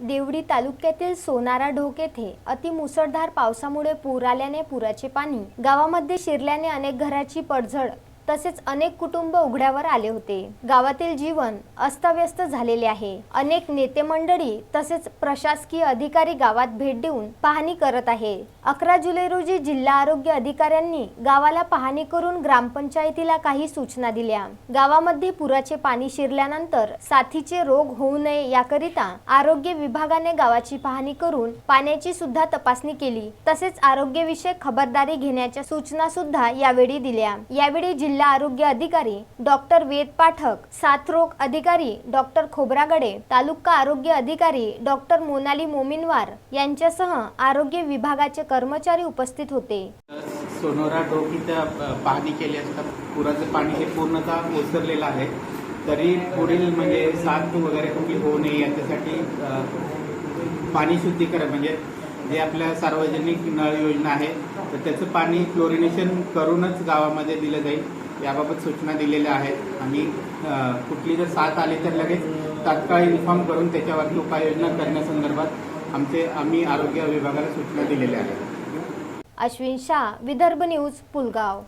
देवडी तालुक्यातील सोनारा ढोक येथे अतिमुसळधार पावसामुळे पूर आल्याने पुराचे पाणी गावामध्ये शिरल्याने अनेक घराची पडझड तसेच अनेक कुटुंब उघड्यावर आले होते. गावातील जीवन अस्तव्यस्त झालेले आहे. अनेक नेते मंडळी तसेच प्रशासकीय अधिकारी गावात भेट देऊन पाहणी करत आहे. अकरा जुलै रोजी जिल्हा आरोग्य अधिकाऱ्यांनी गावाला पाहणी करून ग्रामपंचायतीला काही सूचना दिल्या. गावामध्ये पुराचे पाणी शिरल्यानंतर साथीचे रोग होऊ नये याकरिता आरोग्य विभागाने गावाची पाहणी करून पाण्याची सुद्धा तपासणी केली. तसेच आरोग्यविषयक खबरदारी घेण्याच्या सूचना सुद्धा यावेळी दिल्या. यावेळी जिल्हा जिल्हा आरोग्य अधिकारी डॉक्टर वेद पाठक साथरोग अधिकारी डॉक्टर खोब्रागडे तालुका आरोग्य अधिकारी डॉक्टर मोनाली मोमिनवार यांच्यासह आरोग्य विभागाचे कर्मचारी उपस्थित होते. सोनोरा डोक इथं अ, पाहणी केली असता पुराचं पाणी हे पूर्णतः ओसरलेलं आहे. तरी पुढील म्हणजे साथ वगैरे कुठली होऊ नये याच्यासाठी पाणी शुद्धीकरण म्हणजे जे आपल्या सार्वजनिक नळ योजना आहे. तर त्याचं पाणी क्लोरिनेशन करूनच गावामध्ये दिलं जाईल. याबाबत सूचना दिलेल्या आहेत. आणि कुठली जर साथ आली तर लगेच तात्काळ इन्फॉर्म करून त्याच्यावरती उपाययोजना करण्यासंदर्भात आमचे आम्ही आरोग्य विभागाला सूचना दिलेल्या आहेत. अश्विन शाह विदर्भ न्यूज पुलगाव.